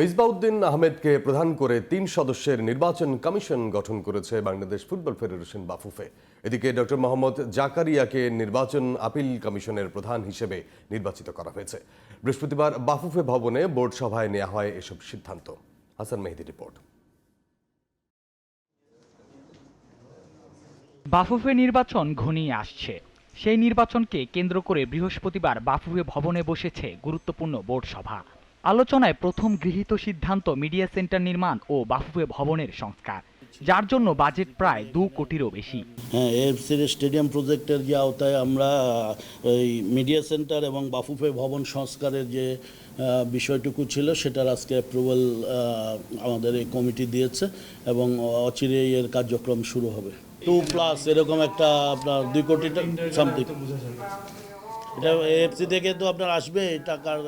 মিসবাউদ্দিন আহমেদকে প্রধান করে তিন সদস্যের নির্বাচন কমিশন গঠন করেছে বাংলাদেশ ফুটবল ফেডারেশন বাফুফে। এদিকে ডক্টর মোহাম্মদ জাকারিয়াকে নির্বাচন আপিল কমিশনের প্রধান হিসেবে নির্বাচিত করা হয়েছে। বৃহস্পতিবার বাফুফে ভবনে বোর্ড সভায় নেওয়া হয় এসব সিদ্ধান্ত। হাসান মেহেদি রিপোর্ট। বাফুফে নির্বাচন ঘনিয়ে আসছে। সেই নির্বাচনকে কেন্দ্র করে বৃহস্পতিবার বাফুফে ভবনে বসেছে গুরুত্বপূর্ণ বোর্ড সভা। আলোচনায় প্রথম গৃহীত সিদ্ধান্ত মিডিয়া সেন্টার নির্মাণ ও বাফুফে ভবনের সংস্কার, যার জন্য বাজেট প্রায় দু কোটিরও বেশি। হ্যাঁ এফসির স্টেডিয়াম প্রজেক্টের যে আওতায় আমরা, এই মিডিয়া সেন্টার এবং বাফুফে ভবন সংস্কারের যে বিষয়টুকু ছিল, সেটার আজকে অ্যাপ্রুভাল আমাদের এই কমিটি দিয়েছে এবং অচিরেই এর কার্যক্রম শুরু হবে। টু প্লাস এরকম একটা আপনার দুই কোটি সামথিং এটা এফসি থেকে তো আপনার আসবে টাকার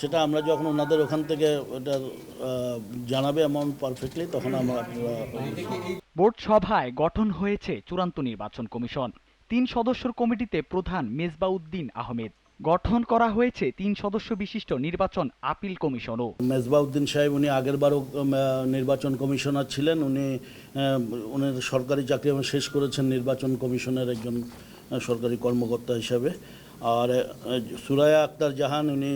সেটা আমরা যখন ওনাদের ওখান থেকে ওটা জানাবে অ্যামাউন্ট পারফেক্টলি তখন আমরা বোর্ড সভায় গঠন হয়েছে চূড়ান্ত নির্বাচন কমিশন। তিন সদস্যর কমিটিতে প্রধান মেজবাউদ্দিন আহমেদ। গঠন করা হয়েছে তিন সদস্য বিশিষ্ট নির্বাচন আপিল কমিশনও। মেজবাউদ্দিন সাহেব উনি আগেরবারও নির্বাচন কমিশনার ছিলেন। উনি উনি সরকারি চাকরি শেষ করেছেন নির্বাচন কমিশনের একজন সরকারি কর্মকর্তা হিসাবে। আর সুরায়া আক্তার জাহান, উনি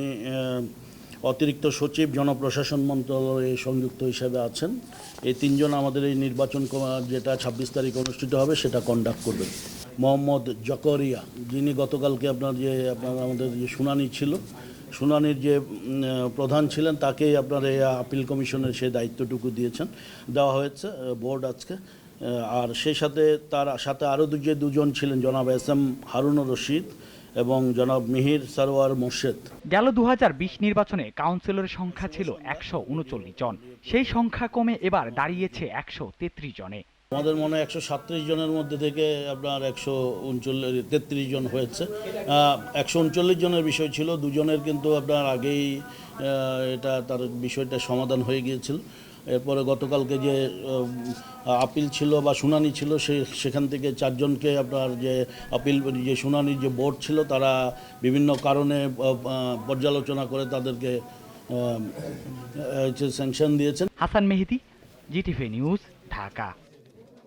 অতিরিক্ত সচিব, জনপ্রশাসন মন্ত্রণালয়ে সংযুক্ত হিসাবে আছেন। এই তিনজন আমাদের এই নির্বাচন যেটা ছাব্বিশ তারিখ অনুষ্ঠিত হবে, সেটা কন্ডাক্ট করবেন। মোহাম্মদ জকরিয়া, যিনি গতকালকে আপনার যে, আপনার আমাদের যে শুনানি ছিল, শুনানির যে প্রধান ছিলেন, তাকেই আপনার এই আপিল কমিশনের সেই দায়িত্বটুকু দিয়েছেন। দেওয়া হয়েছে বোর্ড আজকে। আর সেই সাথে তার সাথে আরও যে দুজন ছিলেন, জনাব এস এম হারুনুর রশিদ এবং জনাব মিহির সারোয়ার মোর্শেদ। গেল দু হাজার বিশ নির্বাচনে কাউন্সিলরের সংখ্যা ছিল একশো উনচল্লিশ জন। সেই সংখ্যা কমে এবার দাঁড়িয়েছে একশো তেত্রিশ জনে। আমাদের মনে একশো সাতত্রিশ জনের মধ্যে থেকে আপনার একশো উনচল্লিশ জন হয়েছে। একশো উনচল্লিশ জনের বিষয় ছিল, দুজনের কিন্তু আপনার আগেই এটা তার বিষয়টা সমাধান হয়ে গিয়েছিল। এরপরে গতকালকে যে আপিল ছিল বা শুনানি ছিল, সে, সেখান থেকে চারজনকে আপনার যে আপিল, যে শুনানির যে বোর্ড ছিল, তারা বিভিন্ন কারণে পর্যালোচনা করে তাদেরকে স্যাংশন দিয়েছেন। Hasan Mehedi, GTV news, Dhaka.